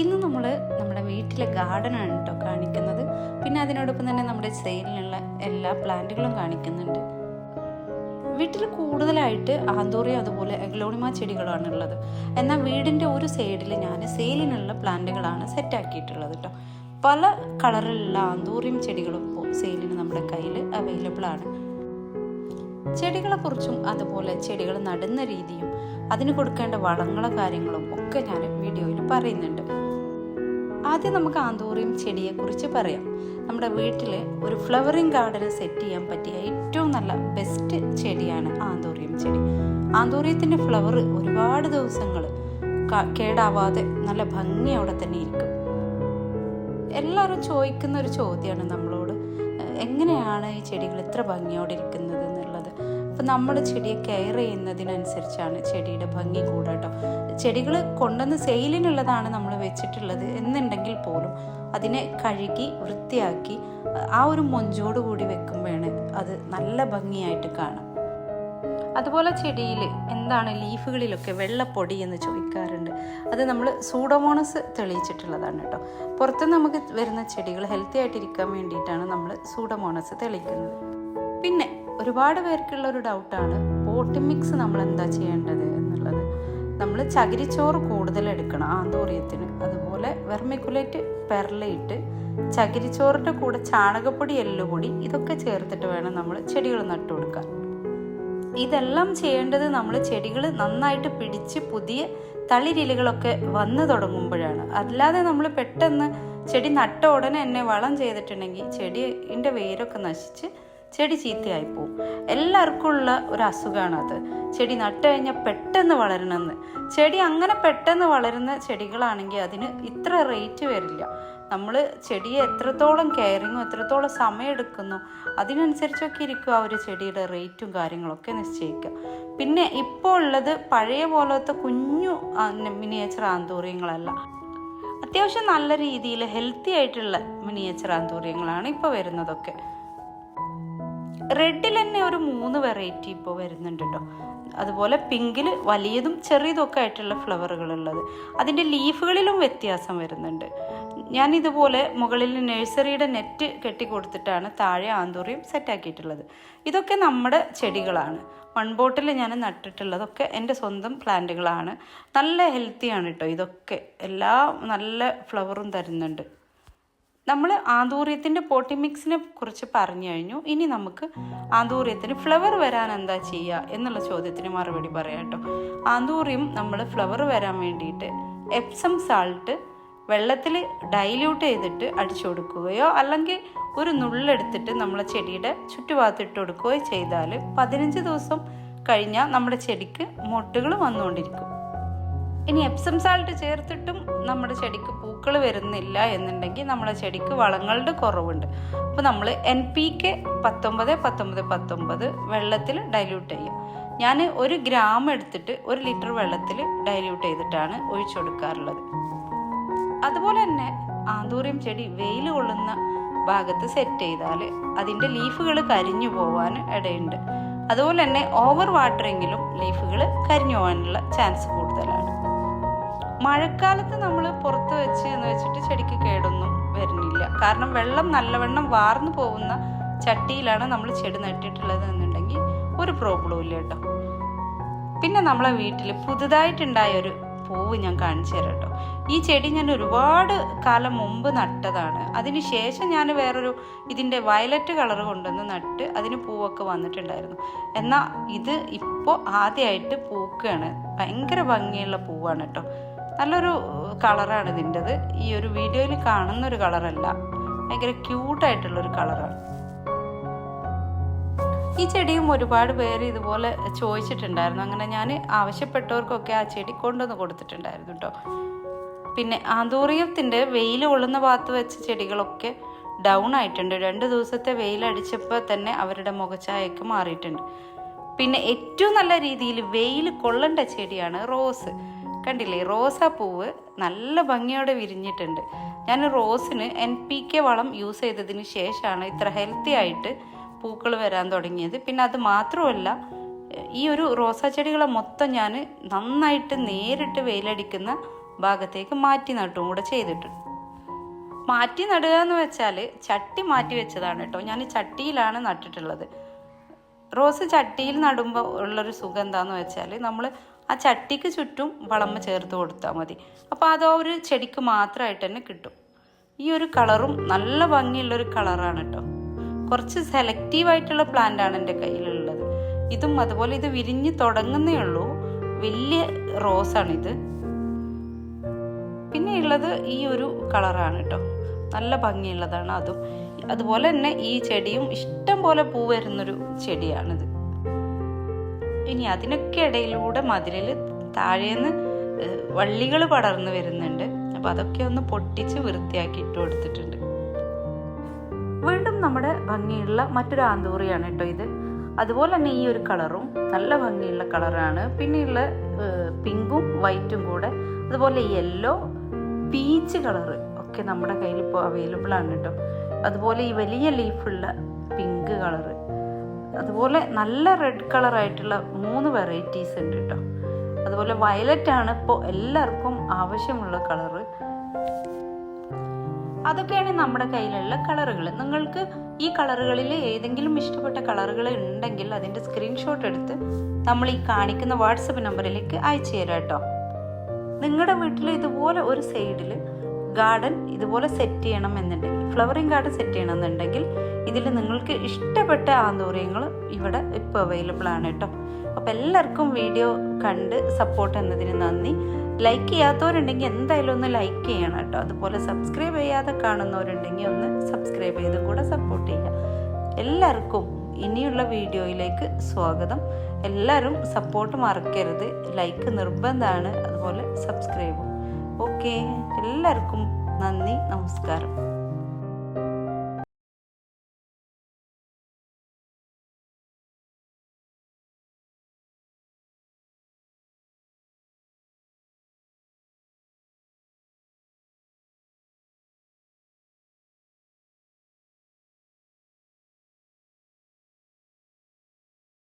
ഇന്ന് നമ്മൾ നമ്മുടെ വീട്ടിലെ ഗാർഡനാണ് കേട്ടോ കാണിക്കുന്നത്. പിന്നെ അതിനോടൊപ്പം തന്നെ നമ്മുടെ സെയിലിനുള്ള എല്ലാ പ്ലാന്റുകളും കാണിക്കുന്നുണ്ട്. വീട്ടിൽ കൂടുതലായിട്ട് ആന്തോറിയ അതുപോലെ എഗ്ലോണിമ ചെടികളാണ് ഉള്ളത് എന്നാൽ വീടിന്റെ ഒരു സൈഡിൽ ഞാൻ സെയിലിനുള്ള പ്ലാന്റുകളാണ് സെറ്റാക്കിയിട്ടുള്ളത് കേട്ടോ. പല കളറിലുള്ള ആന്തോറിയം ചെടികളും ഇപ്പോൾ സെയിലിന് നമ്മുടെ കയ്യിൽ അവൈലബിൾ ആണ്. ചെടികളെ കുറിച്ചും അതുപോലെ ചെടികൾ നടുന്ന രീതിയും അതിന് കൊടുക്കേണ്ട വളങ്ങളെ കാര്യങ്ങളും ഒക്കെ ഞാൻ വീഡിയോയിൽ പറയുന്നുണ്ട്. ആദ്യം നമുക്ക് ആന്തോറിയം ചെടിയെക്കുറിച്ച് പറയാം. നമ്മുടെ വീട്ടിൽ ഒരു ഫ്ലവറിങ് ഗാർഡന് സെറ്റ് ചെയ്യാൻ പറ്റിയ ഏറ്റവും നല്ല ബെസ്റ്റ് ചെടിയാണ് ആന്തോറിയം ചെടി. ആന്തോറിയത്തിന്റെ ഫ്ലവർ ഒരുപാട് ദിവസങ്ങൾ കേടാവാതെ നല്ല ഭംഗിയോടെ തന്നെ ഇരിക്കും. എല്ലാവരും ചോദിക്കുന്ന ഒരു ചോദ്യമാണ് നമ്മളോട്. എങ്ങനെയാണ് ഈ ചെടികൾ ഇത്ര ഭംഗിയോടെ ഇരിക്കുന്നത്? അപ്പം നമ്മൾ ചെടിയെ കെയർ ചെയ്യുന്നതിനനുസരിച്ചാണ് ചെടിയുടെ ഭംഗി കൂടുക ചെടികൾ കൊണ്ടുവന്ന് സെയിലിനുള്ളതാണ് നമ്മൾ വെച്ചിട്ടുള്ളത് എന്നുണ്ടെങ്കിൽ പോലും അതിനെ കഴുകി വൃത്തിയാക്കി ആ ഒരു മൊഞ്ചോട് കൂടി വെക്കുമ്പോഴാണ് അത് നല്ല ഭംഗിയായിട്ട് കാണാം. അതുപോലെ ചെടിയിൽ എന്താണ് ലീഫുകളിലൊക്കെ വെള്ളപ്പൊടി എന്ന് ചോദിക്കാറുണ്ട്. അത് നമ്മൾ സൂഡോമോണസ് തെളിയിച്ചിട്ടുള്ളതാണ് കേട്ടോ. പുറത്ത് നമുക്ക് വരുന്ന ചെടികൾ ഹെൽത്തി ആയിട്ടിരിക്കാൻ വേണ്ടിയിട്ടാണ് നമ്മൾ സൂഡോമോണസ് തെളിയിക്കുന്നത്. ഒരുപാട് പേർക്കുള്ള ഒരു ഡൗട്ടാണ് പോട്ടി മിക്സ് നമ്മൾ എന്താ ചെയ്യേണ്ടത് എന്നുള്ളത്. നമ്മൾ ചകിരിച്ചോറ് കൂടുതൽ എടുക്കണം ആന്തോറിയത്തിന്. അതുപോലെ വെർമിക്കുലേറ്റ് പെർലയിട്ട് ചകിരിച്ചോറിന്റെ കൂടെ ചാണകപ്പൊടി എല്ലുപൊടി ഇതൊക്കെ ചേർത്തിട്ട് വേണം നമ്മൾ ചെടികൾ നട്ടു കൊടുക്കാൻ ഇതെല്ലാം ചെയ്യേണ്ടത് നമ്മൾ ചെടികൾ നന്നായിട്ട് പിടിച്ച് പുതിയ തളിരിലകളൊക്കെ വന്നു തുടങ്ങുമ്പോഴാണ്. അല്ലാതെ നമ്മൾ പെട്ടെന്ന് ചെടി നട്ട ഉടനെ തന്നെ വളം ചെയ്തിട്ടുണ്ടെങ്കിൽ ചെടിന്റെ വേരൊക്കെ നശിച്ച് ചെടി ചീത്തയായി പോവും. എല്ലാവർക്കും ഉള്ള ഒരു അത്. ചെടി നട്ട് കഴിഞ്ഞാൽ പെട്ടെന്ന് വളരണമെന്ന്. ചെടി അങ്ങനെ പെട്ടെന്ന് വളരുന്ന ചെടികളാണെങ്കിൽ അതിന് ഇത്ര റേറ്റ് വരില്ല. നമ്മൾ ചെടിയെ എത്രത്തോളം കെയറിങ്ങും എത്രത്തോളം സമയം എടുക്കുന്നു അതിനനുസരിച്ചൊക്കെ ഇരിക്കും ആ ഒരു ചെടിയുടെ റേറ്റും കാര്യങ്ങളൊക്കെ നിശ്ചയിക്കുക. പിന്നെ ഇപ്പോൾ ഉള്ളത് പഴയ പോലത്തെ കുഞ്ഞു മിനിയേച്ചർ ആന്തൂര്യങ്ങളല്ല അത്യാവശ്യം നല്ല രീതിയിൽ ഹെൽത്തി ആയിട്ടുള്ള മിനിയേച്ചർ ആന്തൂര്യങ്ങളാണ് ഇപ്പോൾ വരുന്നതൊക്കെ. റെഡിൽ തന്നെ ഒരു മൂന്ന് വെറൈറ്റി ഇപ്പോൾ വരുന്നുണ്ട് കേട്ടോ അതുപോലെ പിങ്കിൽ വലിയതും ചെറിയതും ഒക്കെ ആയിട്ടുള്ള ഫ്ലവറുകൾ ഉള്ളത് അതിന്റെ ലീഫുകളിലും വ്യത്യാസം വരുന്നുണ്ട്. ഞാൻ ഇതുപോലെ മുകളിൽ നഴ്സറിയുടെ നെറ്റ് കെട്ടി കെട്ടിക്കൊടുത്തിട്ടാണ് താഴെ ആന്തൂറിയും സെറ്റാക്കിയിട്ടുള്ളത് ഇതൊക്കെ നമ്മുടെ ചെടികളാണ്. മൺബോട്ടിൽ ഞാൻ നട്ടിട്ടുള്ളതൊക്കെ എന്റെ സ്വന്തം പ്ലാന്റുകളാണ് നല്ല ഹെൽത്തിയാണ് കേട്ടോ ഇതൊക്കെ. എല്ലാം നല്ല ഫ്ലവറും തരുന്നുണ്ട്. നമ്മൾ ആന്തൂര്യത്തിന്റെ പോട്ടി മിക്സിനെ കുറിച്ച് പറഞ്ഞു കഴിഞ്ഞു. ഇനി നമുക്ക് ആന്തൂര്യത്തിന് ഫ്ലവർ വരാൻ എന്താ ചെയ്യുക എന്നുള്ള ചോദ്യത്തിന് മറുപടി പറയാം കേട്ടോ. ആന്തൂര്യം നമ്മൾ ഫ്ലവർ വരാൻ വേണ്ടിയിട്ട് എപ്സം സാൾട്ട് വെള്ളത്തിൽ ഡൈല്യൂട്ട് ചെയ്തിട്ട് അടിച്ചു കൊടുക്കുകയോ അല്ലെങ്കിൽ ഒരു നുള്ളെടുത്തിട്ട് നമ്മളെ ചെടിയുടെ ചുറ്റുഭാഗത്ത് ഇട്ട് കൊടുക്കുകയോ ചെയ്താൽ പതിനഞ്ച് ദിവസം കഴിഞ്ഞാൽ നമ്മുടെ ചെടിക്ക് മൊട്ടുകൾ വന്നുകൊണ്ടിരിക്കും. ഇനി എപ്സം സാൾട്ട് ചേർത്തിട്ടും നമ്മുടെ ചെടിക്ക് പൂക്കൾ വരുന്നില്ല എന്നുണ്ടെങ്കിൽ നമ്മുടെ ചെടിക്ക് വളങ്ങളുടെ കുറവുണ്ട്. അപ്പോൾ നമ്മൾ എൻ പി കെ പത്തൊമ്പത് പത്തൊമ്പത് പത്തൊമ്പത് വെള്ളത്തിൽ ഡൈല്യൂട്ട് ചെയ്യുക. ഞാൻ ഒരു ഗ്രാം എടുത്തിട്ട് ഒരു ലിറ്റർ വെള്ളത്തിൽ ഡൈല്യൂട്ട് ചെയ്തിട്ടാണ് ഒഴിച്ചു കൊടുക്കാറുള്ളത്. അതുപോലെ തന്നെ ആന്തൂറിയം ചെടി വെയിൽ കൊള്ളുന്ന ഭാഗത്ത് സെറ്റ് ചെയ്താൽ അതിന്റെ ലീഫുകൾ കരിഞ്ഞു പോവാൻ ഇടയുണ്ട്. അതുപോലെ തന്നെ ഓവർ വാട്ടറിങ്ങിലും ലീഫുകൾ കരിഞ്ഞു പോകാനുള്ള ചാൻസ് കൂടുതലാണ്. മഴക്കാലത്ത് നമ്മൾ പുറത്ത് വെച്ച് എന്ന് വെച്ചിട്ട് ചെടിക്ക് കേടൊന്നും വരുന്നില്ല. കാരണം വെള്ളം നല്ലവണ്ണം വാർന്നു പോകുന്ന ചട്ടിയിലാണ് നമ്മൾ ചെടി നട്ടിട്ടുള്ളത് എന്നുണ്ടെങ്കിൽ ഒരു പ്രോബ്ലവും ഇല്ല കേട്ടോ. പിന്നെ നമ്മളെ വീട്ടിൽ പുതുതായിട്ടുണ്ടായ ഒരു പൂവ് ഞാൻ കാണിച്ചു തരാം കേട്ടോ. ഈ ചെടി ഞാൻ ഒരുപാട് കാലം മുമ്പ് നട്ടതാണ്. അതിന് ശേഷം ഞാൻ വേറൊരു ഇതിന്റെ വയലറ്റ് കളർ കൊണ്ടുവന്ന് നട്ട് അതിന് പൂവൊക്കെ വന്നിട്ടുണ്ടായിരുന്നു. എന്നാൽ ഇത് ഇപ്പോൾ ആദ്യമായിട്ട് പൂക്കുകയാണ്. ഭയങ്കര ഭംഗിയുള്ള പൂവാണ് കേട്ടോ. നല്ലൊരു കളറാണ് ഇതിന്റെത്. ഈ ഒരു വീഡിയോയിൽ കാണുന്ന ഒരു കളറല്ല. ഭയങ്കര ക്യൂട്ടായിട്ടുള്ളൊരു കളറാണ്. ഈ ചെടിയും ഒരുപാട് പേര് ഇതുപോലെ ചോദിച്ചിട്ടുണ്ടായിരുന്നു. അങ്ങനെ ഞാൻ ആവശ്യപ്പെട്ടവർക്കൊക്കെ ആ ചെടി കൊണ്ടുവന്ന് കൊടുത്തിട്ടുണ്ടായിരുന്നു കേട്ടോ പിന്നെ ആന്തൂറിയത്തിന്റെ വെയിൽ കൊള്ളുന്ന ഭാഗത്ത് വെച്ച ചെടികളൊക്കെ ഡൗൺ ആയിട്ടുണ്ട്. രണ്ട് ദിവസത്തെ വെയിലടിച്ചപ്പോൾ തന്നെ അവരുടെ മുഖഛായക്ക് മാറിയിട്ടുണ്ട്. പിന്നെ ഏറ്റവും നല്ല രീതിയിൽ വെയിൽ കൊള്ളേണ്ട ചെടിയാണ് റോസ്. കണ്ടില്ലേ റോസാപ്പൂവ് നല്ല ഭംഗിയോടെ വിരിഞ്ഞിട്ടുണ്ട്. ഞാൻ റോസിന് എൻ പി കെ വളം യൂസ് ചെയ്തതിന് ശേഷമാണ് ഇത്ര ഹെൽത്തി ആയിട്ട് പൂക്കൾ വരാൻ തുടങ്ങിയത്. പിന്നെ അത് മാത്രമല്ല ഈ ഒരു റോസാ ചെടികളെ മൊത്തം ഞാൻ നന്നായിട്ട് നേരിട്ട് വെയിലടിക്കുന്ന ഭാഗത്തേക്ക് മാറ്റി നട്ടും കൂടെ ചെയ്തിട്ടുണ്ട് മാറ്റി നടുക എന്ന് വെച്ചാൽ ചട്ടി മാറ്റി വെച്ചതാണ് കേട്ടോ. ഞാൻ ചട്ടിയിലാണ് നട്ടിട്ടുള്ളത്. റോസ് ചട്ടിയിൽ നടുമ്പോൾ ഉള്ളൊരു സുഖം എന്താന്ന് വെച്ചാൽ നമ്മൾ ആ ചട്ടിക്ക് ചുറ്റും വളമ ചേർത്ത് കൊടുത്താൽ മതി. അപ്പോൾ അത് ഒരു ചെടിക്ക് മാത്രമായിട്ട് തന്നെ കിട്ടും. ഈ ഒരു കളറും നല്ല ഭംഗിയുള്ളൊരു കളറാണ് കേട്ടോ കുറച്ച് സെലക്റ്റീവ് ആയിട്ടുള്ള പ്ലാന്റ് ആണ് എന്റെ കയ്യിലുള്ളത്. ഇതും അതുപോലെ ഇത് വിരിഞ്ഞ് തുടങ്ങുന്നേ ഉള്ളൂ. വലിയ റോസാണിത് പിന്നെ ഉള്ളത് ഈ ഒരു കളറാണ് കേട്ടോ നല്ല ഭംഗിയുള്ളതാണ് അതും. അതുപോലെ തന്നെ ഈ ചെടിയും ഇഷ്ടം പോലെ പൂ വരുന്നൊരു ചെടിയാണിത് ഇനി അതിനൊക്കെ ഇടയിലൂടെ മതിലിൽ താഴേന്ന് വള്ളികൾ പടർന്നു വരുന്നുണ്ട്. അപ്പം അതൊക്കെ ഒന്ന് പൊട്ടിച്ച് വൃത്തിയാക്കി ഇട്ട് കൊടുത്തിട്ടുണ്ട്. വീണ്ടും നമ്മുടെ ഭംഗിയുള്ള മറ്റൊരു ആന്തൂറിയാണ് കേട്ടോ ഇത്. അതുപോലെ തന്നെ ഈ ഒരു കളറും നല്ല ഭംഗിയുള്ള കളറാണ്. പിന്നെയുള്ള പിങ്കും വൈറ്റും കൂടെ. അതുപോലെ യെല്ലോ പീച്ച് കളറ് ഒക്കെ നമ്മുടെ കയ്യിൽ ഇപ്പോൾ അവൈലബിൾ ആണ് കേട്ടോ. അതുപോലെ ഈ വലിയ ലീഫുള്ള പിങ്ക് കളറ്. അതുപോലെ നല്ല റെഡ് കളറായിട്ടുള്ള മൂന്ന് വെറൈറ്റീസ് ഉണ്ട് കേട്ടോ അതുപോലെ വയലറ്റ് ആണ് ഇപ്പോൾ എല്ലാവർക്കും ആവശ്യമുള്ള കളറ് അതൊക്കെയാണ് നമ്മുടെ കയ്യിലുള്ള കളറുകൾ നിങ്ങൾക്ക് ഈ കളറുകളിൽ ഏതെങ്കിലും ഇഷ്ടപ്പെട്ട കളറുകൾ ഉണ്ടെങ്കിൽ അതിന്റെ സ്ക്രീൻഷോട്ട് എടുത്ത് നമ്മൾ ഈ കാണിക്കുന്ന വാട്സപ്പ് നമ്പറിലേക്ക് അയച്ചു തരാം കേട്ടോ നിങ്ങളുടെ വീട്ടിൽ ഇതുപോലെ ഒരു സൈഡിൽ ഗാർഡൻ ഇതുപോലെ സെറ്റ് ചെയ്യണം എന്നുണ്ടെങ്കിൽ ഫ്ലവറിങ് ഗാർഡൻ സെറ്റ് ചെയ്യണം എന്നുണ്ടെങ്കിൽ ഇതിൽ നിങ്ങൾക്ക് ഇഷ്ടപ്പെട്ട ആന്തൂര്യങ്ങൾ ഇവിടെ ഇപ്പോൾ അവൈലബിൾ ആണ് കേട്ടോ. അപ്പോൾ എല്ലാവർക്കും വീഡിയോ കണ്ട് സപ്പോർട്ട് എന്നതിന് നന്ദി. ലൈക്ക് ചെയ്യാത്തവരുണ്ടെങ്കിൽ എന്തായാലും ഒന്ന് ലൈക്ക് ചെയ്യണം കേട്ടോ. അതുപോലെ സബ്സ്ക്രൈബ് ചെയ്യാതെ കാണുന്നവരുണ്ടെങ്കിൽ ഒന്ന് സബ്സ്ക്രൈബ് ചെയ്ത് കൂടെ സപ്പോർട്ട് ചെയ്യുക. എല്ലാവർക്കും ഇനിയുള്ള വീഡിയോയിലേക്ക് സ്വാഗതം. എല്ലാവരും സപ്പോർട്ട് മറക്കരുത്. ലൈക്ക് നിർബന്ധമാണ്. അതുപോലെ സബ്സ്ക്രൈബും ഓക്കെ. എല്ലാവർക്കും നന്ദി നമസ്കാരം.